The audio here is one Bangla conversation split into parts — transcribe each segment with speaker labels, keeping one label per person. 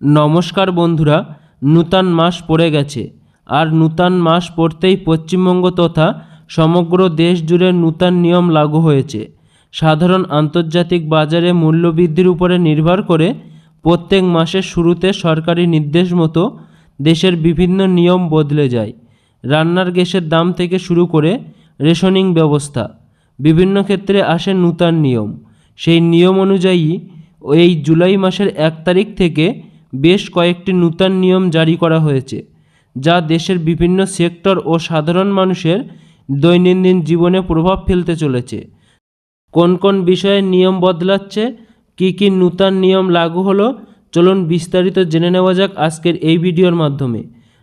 Speaker 1: নমস্কার বন্ধুরা, নূতন মাস পড়ে গেছে। আর নূতন মাস পড়তেই পশ্চিমবঙ্গ তথা সমগ্র দেশ জুড়ে নূতন নিয়ম লাগু হয়েছে। সাধারণ আন্তর্জাতিক বাজারে মূল্যবৃদ্ধির উপরে নির্ভর করে প্রত্যেক মাসের শুরুতে সরকারি নির্দেশ মতো দেশের বিভিন্ন নিয়ম বদলে যায়। রান্নার গ্যাসের দাম থেকে শুরু করে রেশনিং ব্যবস্থা, বিভিন্ন ক্ষেত্রে আসে নূতন নিয়ম। সেই নিয়ম অনুযায়ী এই জুলাই মাসের এক তারিখ থেকে বেশ কয়েকটি নূতন নিয়ম জারি করা হয়েছে, যা দেশের বিভিন্ন সেক্টর ও সাধারণ মানুষের দৈনন্দিন জীবনে প্রভাব ফেলতে চলেছে। কোন কোন বিষয়ে নিয়ম বদলাচ্ছে, কী কী নূতন নিয়ম লাগু হলো, চলুন বিস্তারিত জেনে নেওয়া যাক আজকের এই ভিডিওর মাধ্যমে।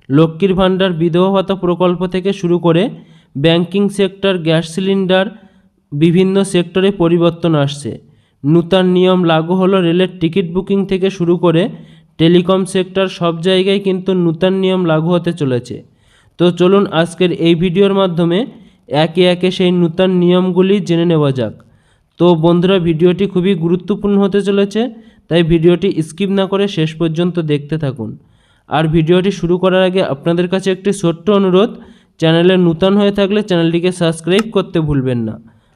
Speaker 1: লক্ষ্মীর ভাণ্ডার বিধবা ভাতা প্রকল্প থেকে শুরু করে ব্যাংকিং সেক্টর, গ্যাস সিলিন্ডার, বিভিন্ন সেক্টরে পরিবর্তন আসছে। নূতন নিয়ম লাগু হলো রেলের টিকিট বুকিং থেকে শুরু করে টেলিকম সেক্টর সব জায়গায় কিন্তু নূতন নিয়ম লাগু হতে চলেছে। তো চলুন আজকের এই ভিডিওর মাধ্যমে একে একে সেই নূতন নিয়মগুলি জেনে নেওয়া যাক। তো বন্ধুরা, ভিডিওটি খুবই গুরুত্বপূর্ণ হতে চলেছে, তাই ভিডিওটি স্কিপ না করে শেষ পর্যন্ত দেখতে থাকুন। আর ভিডিওটি শুরু করার আগে আপনাদের কাছে একটি ছোট্ট অনুরোধ, চ্যানেলে নূতন হয়ে থাকলে চ্যানেলটিকে সাবস্ক্রাইব করতে ভুলবেন না।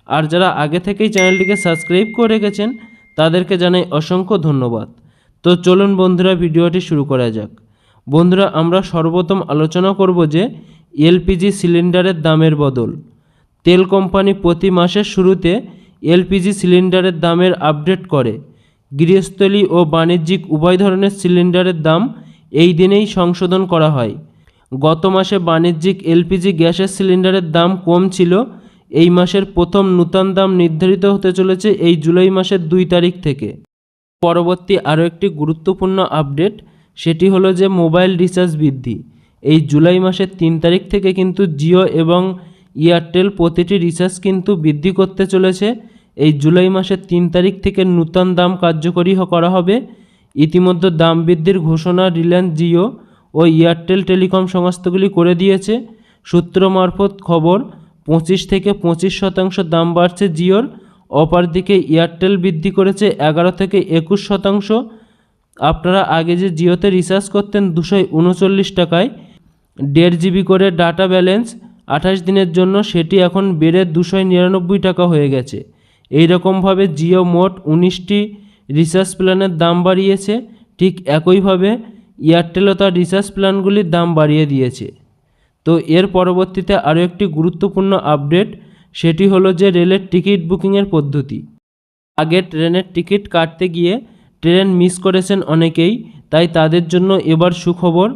Speaker 1: আর যারা আগে থেকেই চ্যানেলটিকে সাবস্ক্রাইব করে রেখেছেন, তাদেরকে জানাই অসংখ্য ধন্যবাদ। তো চলুন বন্ধুরা ভিডিওটি শুরু করা যাক। বন্ধুরা, আমরা সর্বপ্রথম আলোচনা করব যে এলপিজি সিলিন্ডারের দামের বদল। তেল কোম্পানি প্রতি মাসের শুরুতে এলপিজি সিলিন্ডারের দামের আপডেট করে। গৃহস্থলী ও বাণিজ্যিক উভয় ধরনের সিলিন্ডারের দাম এই দিনেই সংশোধন করা হয়। গত মাসে বাণিজ্যিক এলপিজি গ্যাসের সিলিন্ডারের দাম কম ছিল। এই মাসের প্রথম নূতন দাম নির্ধারিত হতে চলেছে এই জুলাই মাসের দুই তারিখ থেকে। পরবর্তী আরও একটি গুরুত্বপূর্ণ আপডেট, সেটি হলো যে মোবাইল রিচার্জ বৃদ্ধি। এই জুলাই মাসের তিন তারিখ থেকে কিন্তু জিও এবং এয়ারটেল প্রতিটি রিচার্জ কিন্তু বৃদ্ধি করতে চলেছে। এই জুলাই মাসের তিন তারিখ থেকে নূতন দাম কার্যকরী করা হবে। ইতিমধ্যে দাম বৃদ্ধির ঘোষণা রিলায়েন্স জিও ও এয়ারটেল টেলিকম সংস্থাগুলি করে দিয়েছে। সূত্র মারফত খবর, পঁচিশ থেকে পঁচিশ শতাংশ দাম বাড়ছে জিওর। অপরদিকে এয়ারটেল বৃদ্ধি করেছে এগারো থেকে একুশ শতাংশ। আপনারা আগে যে জিওতে রিচার্জ করতেন দুশো উনচল্লিশ টাকায়, দেড় জিবি করে ডাটা ব্যালেন্স আঠাশ দিনের জন্য সেটি এখন বেড়ে দুশো নিরানব্বই টাকা হয়ে গেছে। এই রকমভাবে জিও মোট উনিশটি রিচার্জ প্ল্যানের দাম বাড়িয়েছে। ঠিক একইভাবে এয়ারটেলও তার রিচার্জ প্ল্যানগুলির দাম বাড়িয়ে দিয়েছে। তো এর পরবর্তীতে আরও একটি গুরুত্বপূর্ণ আপডেট সেটি হলো যে রেলের টিকিট বুকিংয়ের পদ্ধতি। আগে ট্রেনের টিকিট কাটতে গিয়ে ট্রেন মিস করেছেন অনেকেই, তাই তাদের জন্য এবার সুখবর।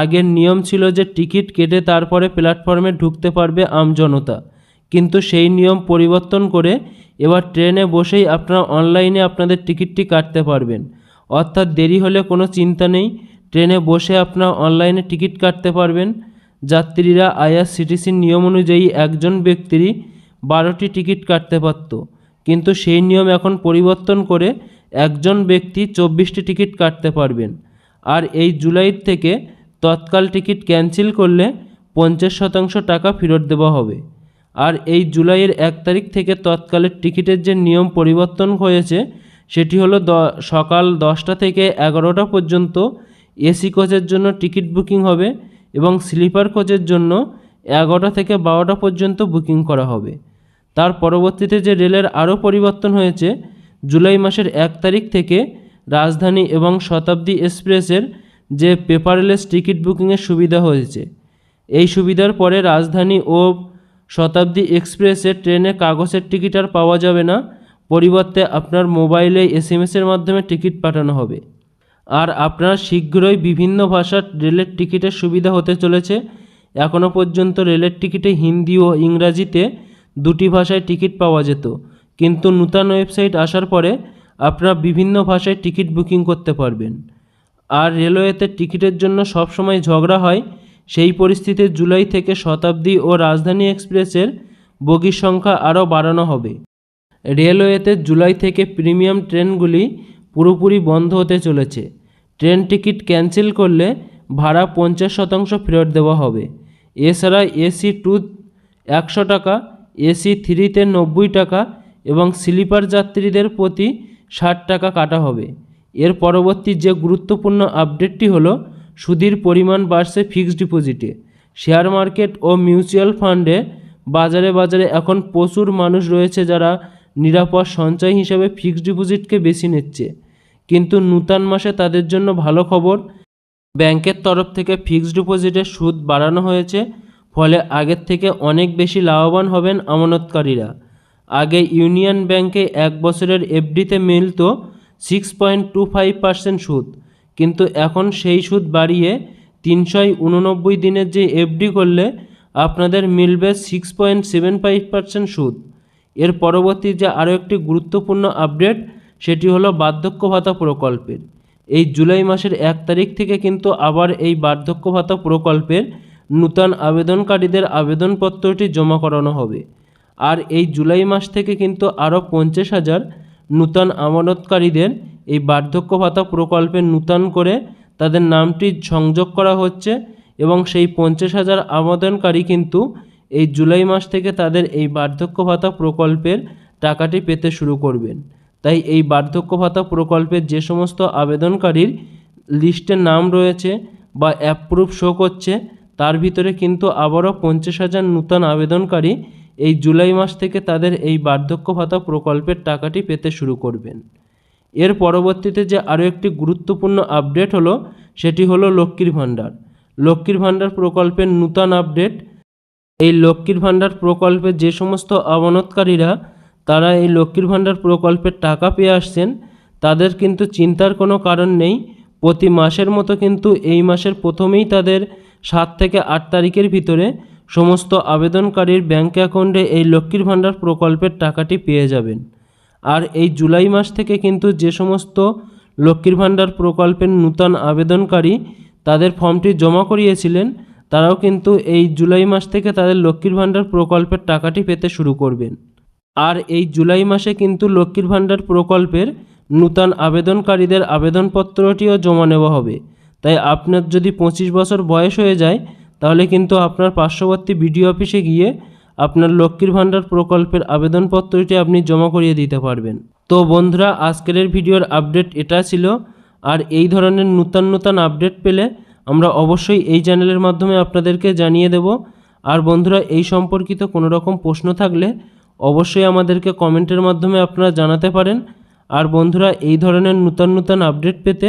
Speaker 1: আগের নিয়ম ছিল যে টিকিট কেটে তারপরে প্ল্যাটফর্মে ঢুকতে পারবে আমজনতা কিন্তু সেই নিয়ম পরিবর্তন করে এবার ট্রেনে বসেই আপনারা অনলাইনে আপনাদের টিকিটটি কাটতে পারবেন। অর্থাৎ দেরি হলে কোনো চিন্তা নেই, ট্রেনে বসে আপনারা অনলাইনে টিকিট কাটতে পারবেন। যাত্রীরা আইআরসিটিসির নিয়ম অনুযায়ী একজন ব্যক্তিরই বারোটি টিকিট কাটতে পারত। কিন্তু সেই নিয়ম এখন পরিবর্তন করে একজন ব্যক্তি চব্বিশটি টিকিট কাটতে পারবেন। আর এই জুলাই থেকে তৎকাল টিকিট ক্যান্সেল করলে পঞ্চাশ শতাংশ টাকা ফেরত দেওয়া হবে। আর এই জুলাইয়ের এক তারিখ থেকে তৎকালের টিকিটের যে নিয়ম পরিবর্তন হয়েছে, সেটি হলো দ, সকাল দশটা থেকে এগারোটা পর্যন্ত এসি কোচের জন্য টিকিট বুকিং হবে এবং স্লিপার কোচের জন্য এগারোটা থেকে বারোটা পর্যন্ত বুকিং করা হবে। তার পরবর্তীতে যে রেলের আরও পরিবর্তন হয়েছে, জুলাই মাসের এক তারিখ থেকে রাজধানী এবং শতাব্দী এক্সপ্রেসের যে পেপারলেস টিকিট বুকিংয়ের সুবিধা হয়েছে, এই সুবিধার পরে রাজধানী ও শতাব্দী এক্সপ্রেসে ট্রেনে কাগজের টিকিট আর পাওয়া যাবে না। পরিবর্তে আপনার মোবাইলে এস এম এসের মাধ্যমে টিকিট পাঠানো হবে। আর আপনার শীঘ্রই বিভিন্ন ভাষার রেলের টিকিটের সুবিধা হতে চলেছে। এখনও পর্যন্ত রেলের টিকিটে হিন্দি ও ইংরাজিতে দুটি ভাষায় টিকিট পাওয়া যেত। কিন্তু নূতন ওয়েবসাইট আসার পরে আপনারা বিভিন্ন ভাষায় টিকিট বুকিং করতে পারবেন। আর রেলওয়েতে টিকিটের জন্য সবসময় ঝগড়া হয়। সেই পরিস্থিতিতে জুলাই থেকে শতাব্দী ও রাজধানী এক্সপ্রেসের বগির সংখ্যা আরও বাড়ানো হবে। রেলওয়েতে জুলাই থেকে প্রিমিয়াম ট্রেনগুলি পুরোপুরি বন্ধ হতে চলেছে। ট্রেন টিকিট ক্যান্সেল করলে ভাড়া পঞ্চাশ শতাংশ ফেরত দেওয়া হবে। এছাড়া এসি টু একশো টাকা এসি থ্রিতে নব্বই টাকা এবং স্লিপার যাত্রীদের প্রতি ষাট টাকা কাটা হবে। এর পরবর্তী যে গুরুত্বপূর্ণ আপডেটটি হলো সুদের পরিমাণ বাড়ছে ফিক্সড ডিপোজিটে। শেয়ার মার্কেট ও মিউচুয়াল ফান্ডে বাজারে বাজারে এখন প্রচুর মানুষ রয়েছে যারা নিরাপদ সঞ্চয় হিসেবে ফিক্সড ডিপোজিটকে বেছে নিচ্ছে। কিন্তু নূতন মাসে তাদের জন্য ভালো খবর, ব্যাংকের তরফ থেকে ফিক্সড ডিপোজিটের সুদ বাড়ানো হয়েছে। ফলে আগের থেকে অনেক বেশি লাভবান হবেন আমানতকারীরা। আগে ইউনিয়ন ব্যাংকে এক বছরের এফডিতে মিলত six point two five percent সুদ, কিন্তু এখন সেই সুদ বাড়িয়ে তিনশো উননব্বই দিনের যে এফডি করলে আপনাদের মিলবে six point seven five percent সুদ। এর পরবর্তী যে আরও একটি গুরুত্বপূর্ণ আপডেট, সেটি হলো বার্ধক্য ভাতা প্রকল্পের। এই জুলাই মাসের এক তারিখ থেকে কিন্তু আবার এই বার্ধক্য ভাতা প্রকল্পের নূতন আবেদনকারীদের আবেদনপত্রটি জমা করানো হবে। আর এই জুলাই মাস থেকে কিন্তু আরও পঞ্চাশ হাজার নূতন আমানতকারীদের এই বার্ধক্য ভাতা প্রকল্পে নূতন করে তাদের নামটি সংযোগ করা হচ্ছে এবং সেই পঞ্চাশ হাজার আবেদনকারী কিন্তু এই জুলাই মাস থেকে তাদের এই বার্ধক্য ভাতা প্রকল্পের টাকাটি পেতে শুরু করবেন। তাই এই বার্ধক্য ভাতা প্রকল্পের যে সমস্ত আবেদনকারীর লিস্টে নাম রয়েছে বা অ্যাপ্রুভ শো করছে তার ভিতরে কিন্তু আবারও পঞ্চাশ হাজার নূতন আবেদনকারী এই জুলাই মাস থেকে তাদের এই বার্ধক্য ভাতা প্রকল্পের টাকাটি পেতে শুরু করবেন। এর পরবর্তীতে যে আরও একটি গুরুত্বপূর্ণ আপডেট হলো, সেটি হলো লক্ষ্মীর ভাণ্ডার। লক্ষ্মীর ভাণ্ডার প্রকল্পের নূতন আপডেট, এই লক্ষ্মীর ভাণ্ডার প্রকল্পে যে সমস্ত আমানতকারীরা, তারা এই লক্ষ্মীর ভাণ্ডার প্রকল্পের টাকা পেয়ে আসছেন, তাদের কিন্তু চিন্তার কোনো কারণ নেই। প্রতি মাসের মতো কিন্তু এই মাসের প্রথমেই তাদের সাত থেকে আট তারিখের ভিতরে সমস্ত আবেদনকারীর ব্যাঙ্ক অ্যাকাউন্টে এই লক্ষ্মীর ভাণ্ডার প্রকল্পের টাকাটি পেয়ে যাবেন। আর এই জুলাই মাস থেকে কিন্তু যে সমস্ত লক্ষ্মীর ভাণ্ডার প্রকল্পের নূতন আবেদনকারী তাদের ফর্মটি জমা করিয়েছিলেন, তারাও কিন্তু এই জুলাই মাস থেকে তাদের লক্ষ্মীর ভাণ্ডার প্রকল্পের টাকাটি পেতে শুরু করবেন। আর এই জুলাই মাসে কিন্তু লক্ষ্মীর ভাণ্ডার প্রকল্পের নূতন আবেদনকারীদের আবেদনপত্রটিও জমা নেওয়া হবে। তাই আপনার যদি পঁচিশ বছর বয়স হয়ে যায়, তাহলে কিন্তু আপনার পার্শ্ববর্তী বিডিও অফিসে গিয়ে আপনার লক্ষ্মীর ভাণ্ডার প্রকল্পের আবেদনপত্রটি আপনি জমা করিয়ে দিতে পারবেন। তো বন্ধুরা, আজকের ভিডিওর আপডেট এটা ছিল। আর এই ধরনের নূতন নূতন আপডেট পেলে আমরা অবশ্যই এই চ্যানেলের মাধ্যমে আপনাদেরকে জানিয়ে দেব। আর বন্ধুরা, এই সম্পর্কিত কোনো রকম প্রশ্ন থাকলে অবশ্যই আমাদেরকে কমেন্টের মাধ্যমে আপনারা জানাতে পারেন। আর বন্ধুরা, এই ধরনের নূতন নূতন আপডেট পেতে